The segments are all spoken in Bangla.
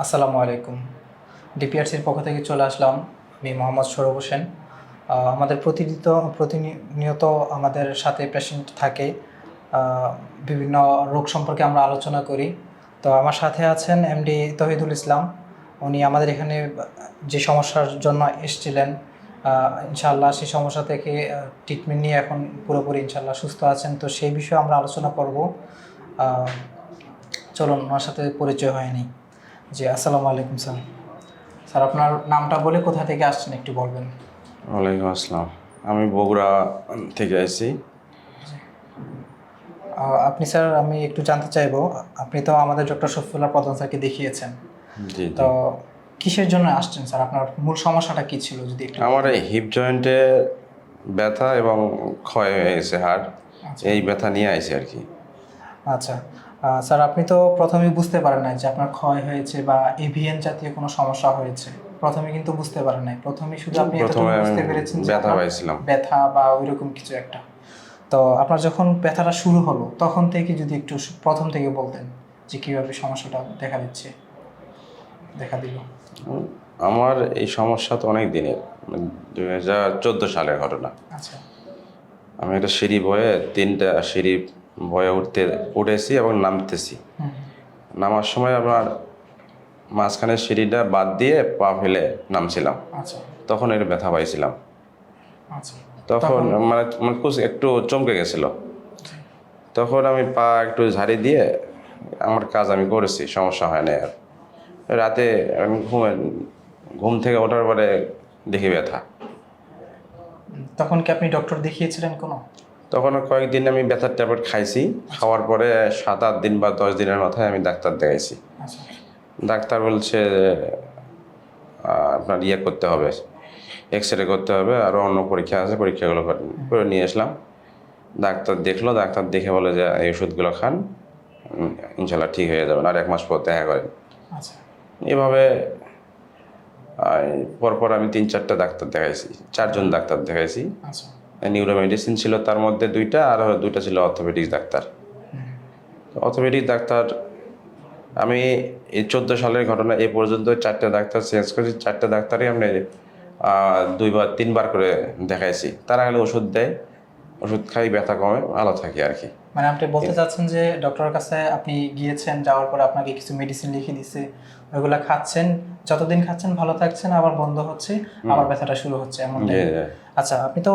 আসসালামু আলাইকুম। ডিপিআরসির পক্ষ থেকে চলে আসলাম আমি মোহাম্মদ সৌরভ হোসেন। আমাদের প্রতিনিয়ত প্রতিনিয়ত আমাদের সাথে পেশেন্ট থাকে। বিভিন্ন রোগ সম্পর্কে আমরা আলোচনা করি। তো আমার সাথে আছেন এমডি তহিদুল ইসলাম। উনি আমাদের এখানে যে সমস্যার জন্য এসেছিলেন ইনশাল্লাহ সেই সমস্যা থেকে ট্রিটমেন্ট নিয়ে এখন পুরোপুরি ইনশাল্লাহ সুস্থ আছেন। তো সেই বিষয়ে আমরা আলোচনা করব। চলুন, ওনার সাথে পরিচয় হয়নি। জি আসসালামু আলাইকুম স্যার। স্যার আপনার নামটা বলে কোথা থেকে আসছেন একটু বলবেন? ওয়ালাইকুম আসসালাম। আমি বগুড়া থেকে আহ, আপনি স্যার আমি একটু জানতে চাইব আপনি তো আমাদের ডক্টর শফিউল্লাহ প্রধান স্যারকে দেখিয়েছেন। জি তো কিসের জন্য আসছেন স্যার? আপনার মূল সমস্যাটা কি ছিল যদি একটু আমার এই হিপ জয়েন্টে ব্যথা এবং ক্ষয় হয়ে গেছে হাড়। আচ্ছা। এই ব্যথা নিয়ে আইছি আর কি। আচ্ছা। স্যার আপনি তো প্রথমে বুঝতে পারেন নাই যে আপনার ক্ষয় হয়েছে বা এভিএন জাতীয় কোনো সমস্যা হয়েছে। প্রথমে কিন্তু বুঝতে পারেন নাই। প্রথমে শুধু আপনি প্রথমে বুঝতে পেরেছেন ব্যথা পাইছিলাম। ব্যথা বা ওইরকম কিছু একটা। তো আপনার যখন ব্যথাটা শুরু হলো তখন থেকে যদি একটু প্রথম থেকে বলতেন যে কীভাবে সমস্যাটা দেখা দিচ্ছে দেখা দিল। আমার এই সমস্যা তো অনেক দিনের দুই হাজার চোদ্দ সালের ঘটনা। আচ্ছা। আমি একটা সিঁড়ি বয়ে তিনটা সিঁড়ি বয়ে উঠতে উঠেছি এবং নামতেছি। নামার সময় আমার মাঝখানে সিঁড়িটা বাদ দিয়ে পা ফেলে নামছিলাম। আচ্ছা। তখন এর ব্যথা পাইছিলাম। আচ্ছা। তখন মানে মানে একটু চমকে গেছিল। তখন আমি পা একটু ঝাড়ি দিয়ে আমার কাজ আমি করেছি সমস্যা হয় না আর। রাতে আমি ঘুমে ঘুম থেকে ওঠার পরে দেখি ব্যথা। তখন কি আপনি ডক্টর দেখিয়েছিলেন কোনো? তখন কয়েকদিন আমি ব্যথার ট্যাবলেট খাইছি। খাওয়ার পরে সাত আট দিন বা দশ দিনের মাথায় আমি ডাক্তার দেখাইছি। আচ্ছা। ডাক্তার বলছে আপনার ইয়ে করতে হবে এক্স রে করতে হবে আরও অন্য পরীক্ষা আছে পরীক্ষাগুলো করে নিয়ে আসলাম। ডাক্তার দেখল ডাক্তার দেখে বলে যে এই ওষুধগুলো খান ইনশাল্লাহ ঠিক হয়ে যাবেন আর এক মাস পর দেখা করেন। আচ্ছা। এভাবে পরপর আমি তিন চারটা ডাক্তার দেখাইছি চারজন ডাক্তার দেখাইছি। আচ্ছা। নিউরো মেডিসিন ছিল তার মধ্যে দুইটা আর দুইটা ছিল অর্থোপেডিক্স ডাক্তার। অর্থোপেডিক ডাক্তার আমি এই চোদ্দ সালের ঘটনা এ পর্যন্ত চারটে ডাক্তার চেঞ্জ করেছি। চারটে ডাক্তারই আমি দুইবার তিনবার করে দেখাইছি। তারা গেলে ওষুধ দেয় ওষুধ খাই ব্যথা কমে ভালো থাকি আর কি। মানে আপনি বলতে চাচ্ছেন যে ডক্টরের কাছে আপনি গিয়েছেন যাওয়ার পর আপনাকে কিছু মেডিসিন লিখে দিছে ওইগুলা খাচ্ছেন যতদিন খাচ্ছেন ভালো থাকছেন আবার বন্ধ হচ্ছে আবার ব্যথাটা শুরু হচ্ছে এমন। আচ্ছা আপনি তো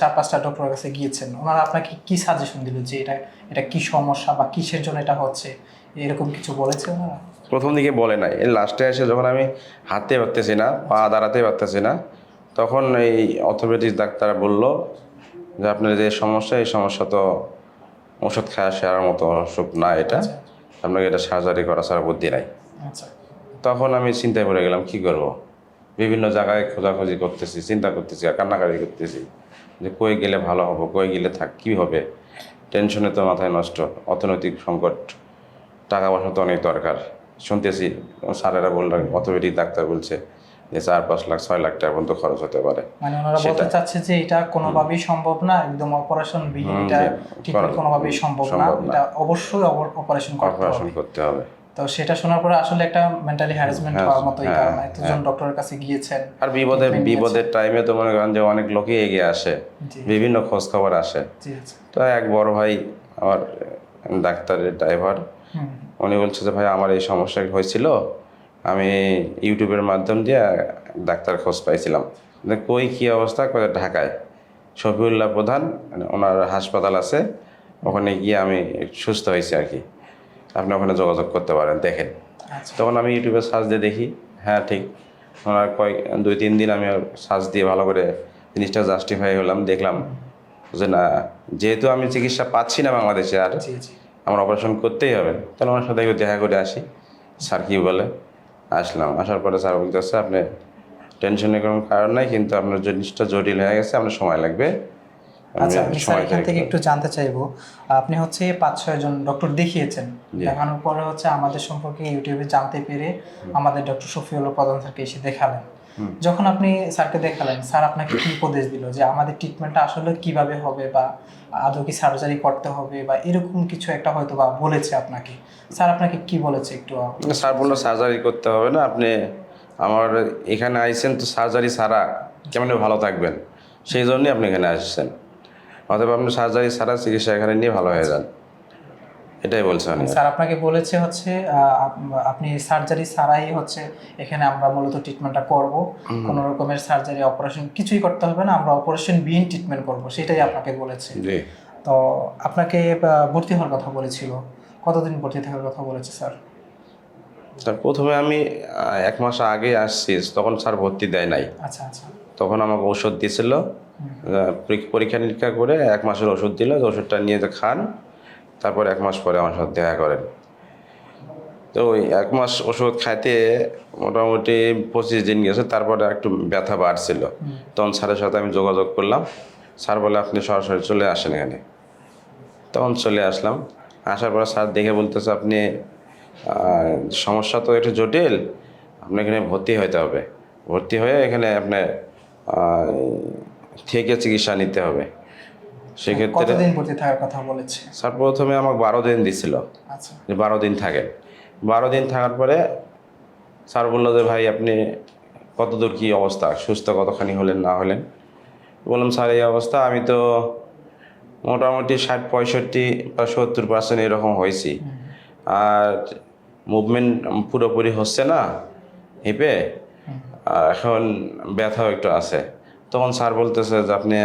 চার পাঁচটা ডক্টরের কাছে গিয়েছেন। ওনারা আপনাকে কি সাজেশন দিল যে এটা এটা কি সমস্যা বা কিসের জন্য এটা হচ্ছে? এরকম কিছু বলেছে ওনারা? প্রথম দিকে বলে নাই। এর লাস্টে এসে যখন আমি হাঁটতে পারতেছি না পা দাঁড়াতে পারতেছি না তখন এই অর্থোপেডিক্স ডাক্তার বলল যে আপনার যে সমস্যা এই সমস্যা তো ওষুধ খাওয়া সেরার মতো অসুখ না এটা। আপনাকে এটা সার্জারি করা ছাড়া বুদ্ধি নাই। আচ্ছা। তখন আমি চিন্তায় পড়ে গেলাম কি করব? বিভিন্ন জায়গায় খোঁজাখুঁজি করতেছি চিন্তা করতেছি আর কান্নাকাটি করতেছি যে কই গেলে ভালো হবে কই গেলে থাক কী হবে? টেনশনে তো মাথায় নষ্ট অর্থনৈতিক সংকট টাকা পয়সা তো অনেক দরকার। শুনতেছি স্যারেরা বললেন অর্থোপেডিক ডাক্তার বলছে যে চার পাঁচ লাখ ছয় লাখ টাকা পর্যন্ত খরচ হতে পারে। মানে ওনারা বলতে। চাচ্ছে যে এটা কোনোভাবেই সম্ভব না একদম অপারেশন এটা করা- কোনোভাবেই সম্ভব না এটা অবশ্যই অপারেশন করতে হবে। তো সেটা শোনার পরে আসলে একটা মেন্টালি হ্যারাসমেন্ট হ্যাঁ, হওয়ার মতোই হ্যাঁ, কারণ এতজন ডক্টরের কাছে গিয়েছেন আর বিপদে বিপদের টাইমে তো মনে করেন যে অনেক লোকই এগিয়ে আসে বিভিন্ন খোঁজ খবর আসে আচ্ছা। তো এক বড় ভাই আমার ডাক্তারের ড্রাইভার উনি বলছে যে ভাই আমার এই সমস্যা হয়েছিল আমি ইউটিউবের মাধ্যম দিয়ে ডাক্তার খোঁজ পাইছিলাম। কই কী অবস্থা? কই ঢাকায়। শফিউল্লাহ প্রধান মানে ওনার হাসপাতাল আছে ওখানে গিয়ে আমি সুস্থ হয়েছি আর কি। আপনি ওখানে যোগাযোগ করতে পারেন দেখেন। আচ্ছা। তখন আমি ইউটিউবে সার্চ দিয়ে দেখি হ্যাঁ ঠিক। ওনার কয়েক দুই তিন দিন আমি সার্চ দিয়ে ভালো করে জিনিসটা জাস্টিফাই হলাম দেখলাম যে না যেহেতু আমি চিকিৎসা পাচ্ছি না বাংলাদেশে আর আমার অপারেশন করতেই হবে তাহলে ওনার সাথে একটু দেখা করে আসি। স্যার কী বলে? আসলাম। আসার পরে স্যার বলতেছে আপনি টেনশনের কোনো কারণ নাই কিন্তু আপনার জিনিসটা জটিল হয়ে গেছে আপনার সময় লাগবে। আচ্ছা আমি স্যার এখান থেকে একটু জানতে চাইব। আপনি হচ্ছে পাঁচ ছয় জন ডক্টর দেখিয়েছেন। দেখানোর পরে হচ্ছে আমাদের সম্পর্কে ইউটিউবে জানতে পেরে আমাদের ডক্টর শফিউল্লাহ প্রধান স্যারকে এসে দেখালেন। যখন আপনি স্যারকে দেখালেন স্যার আপনাকে কি উপদেশ দিল যে আমাদের ট্রিটমেন্টটা আসলে কীভাবে হবে বা আদৌ কি সার্জারি করতে হবে বা এরকম কিছু একটা হয়তো বা বলেছে আপনাকে? স্যার আপনাকে কি বলেছে একটু স্যার বলল সার্জারি করতে হবে না আপনি আমার এখানে আইসেন তো সার্জারি ছাড়া কেমন ভালো থাকবেন? সেই জন্যই আপনি এখানে আসছেন। অথবা আপনি সার্জারি ছাড়া চিকিৎসা এখানে নিয়ে ভালো হয়ে যান। এটাই বলছে উনি স্যার আপনাকে বলেছে হচ্ছে আপনি সার্জারি ছাড়াই হচ্ছে এখানে আমরা মূলত ট্রিটমেন্টটা করব। কোনো রকমের সার্জারি অপারেশন কিছুই করতে হবে না আমরা অপারেশন বিহীন ট্রিটমেন্ট করব সেটাই আপনাকে বলেছে। জি। তো আপনাকে ভর্তি হওয়ার কথা বলেছিল। কতদিন ভর্তি থাকার কথা বলেছে স্যার? স্যার প্রথমে আমি এক মাস আগে আসছি তখন স্যার ভর্তি দেয় নাই। আচ্ছা আচ্ছা। তখন আমাকে ওষুধ দিয়েছিল পরীক্ষা নিরীক্ষা করে এক মাসের ওষুধ দিল ওষুধটা নিয়ে খান। তারপর এক মাস পরে আমার সাথে দেখা করেন। তো ওই এক মাস ওষুধ খাইতে মোটামুটি পঁচিশ দিন গেছে তারপরে একটু ব্যথা বাড়ছিল। তখন স্যারের সাথে আমি যোগাযোগ করলাম। স্যার বলে আপনি সরাসরি চলে আসেন এখানে। তখন চলে আসলাম। আসার পর স্যার দেখে বলতেছে আপনি সমস্যা তো একটু জটিল। আপনি এখানে ভর্তি হতে হবে। ভর্তি হয়ে এখানে আপনি আহ, থেকে চিকিৎসা নিতে হবে। সেক্ষেত্রে কতদিন ভর্তি থাকার কথা বলেছে? স্যার প্রথমে আমাকে বারো দিন দিছিল। আচ্ছা। যে বারো দিন থাকেন। বারো দিন থাকার পরে স্যার বলল যে ভাই আপনি কতদূর কী অবস্থা? সুস্থ কতখানি হলেন না হলেন? বললাম স্যার এই অবস্থা আমি তো মোটামুটি ষাট পঁয়ষট্টি বা সত্তর পার্সেন্ট এরকম হয়েছি। আর মুভমেন্ট পুরোপুরি হচ্ছে না হিপে। আর এখন ব্যথাও একটু আছে। তখন স্যার বলতেছে যে আপনি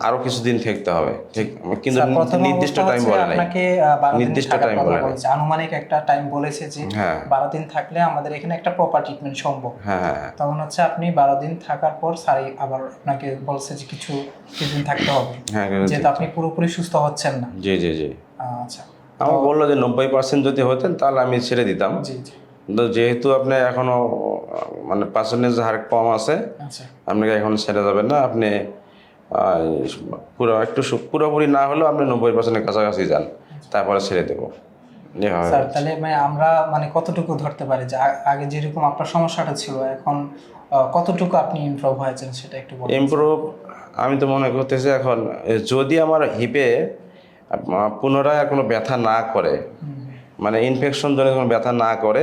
আরও কিছুদিন থাকতে হবে। ঠিক- কিন্তু নির্দিষ্ট টাইম বলে নাই। আপনাকে নির্দিষ্ট কথা বলে নাই। আনুমানিক একটা টাইম বলেছে যে হ্যাঁ। বারো দিন থাকলে আমাদের এখানে একটা প্রপার ট্রিটমেন্ট সম্ভব। হ্যাঁ হ্যাঁ হ্যাঁ। তখন হচ্ছে আপনি বারো দিন থাকার পর স্যার আবার আপনাকে বলছে যে কিছু কিছুদিন থাকতে হবে। হ্যাঁ যেহেতু আপনি পুরোপুরি সুস্থ হচ্ছেন না। জি জি জি। আচ্ছা। বলল যে নব্বই পার্সেন্ট যদি হতেন তাহলে আমি ছেড়ে দিতাম। জি জি। কিন্তু যেহেতু আপনি এখনও মানে পার্সেন্টেজ হার কম আছে আচ্ছা। আপনাকে এখন ছেড়ে যাবেন না। আপনি পুরো একটু পুরোপুরি না হলেও আপনি নব্বই পার্সেন্টের কাছাকাছি যান। তারপরে ছেড়ে দেবো। এভাবে স্যার তাহলে মানে আমরা মানে কতটুকু ধরতে পারি? যে আগে যেরকম আপনার সমস্যাটা ছিল এখন কতটুকু আপনি ইমপ্রুভ হয়েছেন সেটা একটু ইমপ্রুভ আমি তো মনে করতেছি এখন যদি আমার হিপে পুনরায় আর কোনো ব্যথা না করে মানে ইনফেকশন জন্য কোনো ব্যথা না করে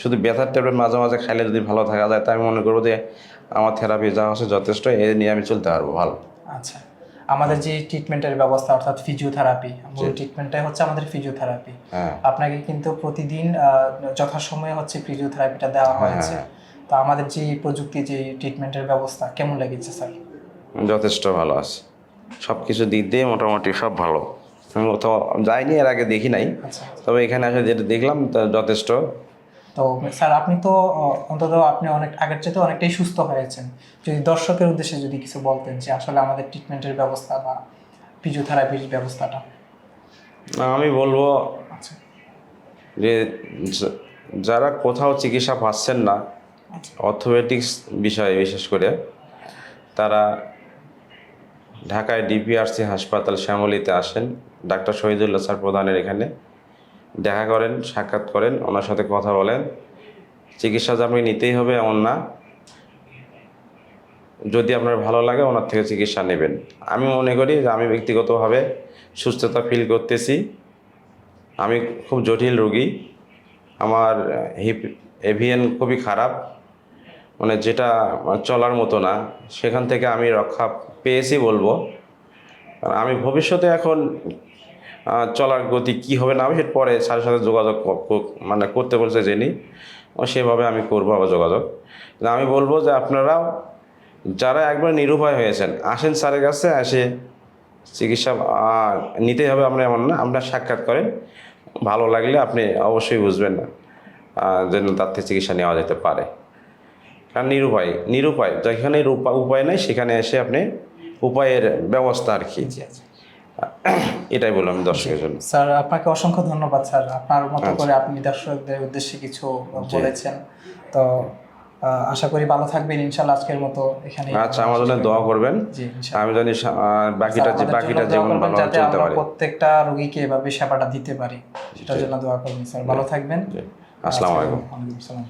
শুধু ব্যথার ট্যাবলেট মাঝে মাঝে খাইলে যদি ভালো থাকা যায় তাই আমি মনে করব যে আমার থেরাপি যা হচ্ছে যথেষ্ট এ নিয়ে আমি চলতে পারব ভালো। আচ্ছা আমাদের যে ট্রিটমেন্টের ব্যবস্থা অর্থাৎ ফিজিওথেরাপি মূল ট্রিটমেন্টটাই হচ্ছে আমাদের ফিজিওথেরাপি হ্যাঁ। আপনাকে কিন্তু প্রতিদিন যথাসময়ে হচ্ছে ফিজিওথেরাপিটা দেওয়া হয়েছে। তো আমাদের যে প্রযুক্তি যে ট্রিটমেন্টের ব্যবস্থা কেমন লেগেছে স্যার? যথেষ্ট ভালো আছে। সব কিছু দিক দিয়ে মোটামুটি সব ভালো। আমি কোথাও যাইনি এর আগে দেখি নাই। আচ্ছা। তবে এখানে এসে যেটা দেখলাম তা যথেষ্ট। তো স্যার আপনি তো অন্তত আপনি অনেক আগের চেয়ে অনেকটাই সুস্থ হয়েছেন। যদি দর্শকের উদ্দেশ্যে যদি কিছু বলতেন যে আসলে আমাদের ট্রিটমেন্টের ব্যবস্থা বা ফিজিওথেরাপির ব্যবস্থাটা। আমি বলব আচ্ছা। যে যারা কোথাও চিকিৎসা পাচ্ছেন না অর্থোপেটিক্স বিষয়ে বিশেষ করে তারা ঢাকায় ডিপিআরসি হাসপাতাল শ্যামলীতে আসেন। ডাক্তার শহীদুল্লাহ স্যার প্রধানের এখানে। দেখা করেন, সাক্ষাৎ করেন, ওনার সাথে কথা বলেন। চিকিৎসা যে আপনি নিতেই হবে, এমন না। যদি আপনার ভালো লাগে, ওনার থেকে চিকিৎসা নেবেন। আমি মনে করি যে আমি ব্যক্তিগতভাবে সুস্থতা ফিল করতেছি। আমি খুব জটিল রোগী। আমার হিপ, এভিএন খুবই খারাপ। মানে যেটা চলার মতো না। সেখান থেকে আমি রক্ষা পেয়েছি বলব। আমি ভবিষ্যতে এখন চলার গতি কি হবে না সেটা পরে স্যারের সাথে যোগাযোগ মানে করতে বলছে জেনি সেভাবে আমি করব আবার যোগাযোগ। আমি বলব যে আপনারাও যারা একবার নিরুপায় হয়েছেন আসেন স্যারের কাছে এসে চিকিৎসা নিতেই হবে আমরা এমন না আপনার সাক্ষাৎ করেন। ভালো লাগলে আপনি অবশ্যই বুঝবেন না আহ, যে না, তার থেকে চিকিৎসা নেওয়া যেতে পারে। কারণ নিরুপায় নিরুপায় যেখানে উপায় নেই সেখানে এসে আপনি উপায়ের ব্যবস্থা আর কি। এটাই বললাম দর্শকের জন্য। স্যার আপনাকে অসংখ্য ধন্যবাদ স্যার। আপনার মতো আচ্ছা। করে আপনি দর্শকদের উদ্দেশ্যে কিছু বলেছেন। তো আশা করি ভালো থাকবেন ইনশাল্লাহ আজকের মতো এখানে আচ্ছা আমার জন্য দোয়া করবেন। আমি জানি বাকিটা যে বাকিটা জীবন ভালো চলতে পারে। প্রত্যেকটা রোগীকে এভাবে সেবাটা দিতে পারি। সেটার জন্য দোয়া করবেন স্যার। ভালো থাকবেন। আসসালামু আলাইকুম। ওয়ালাইকুম আসসালাম।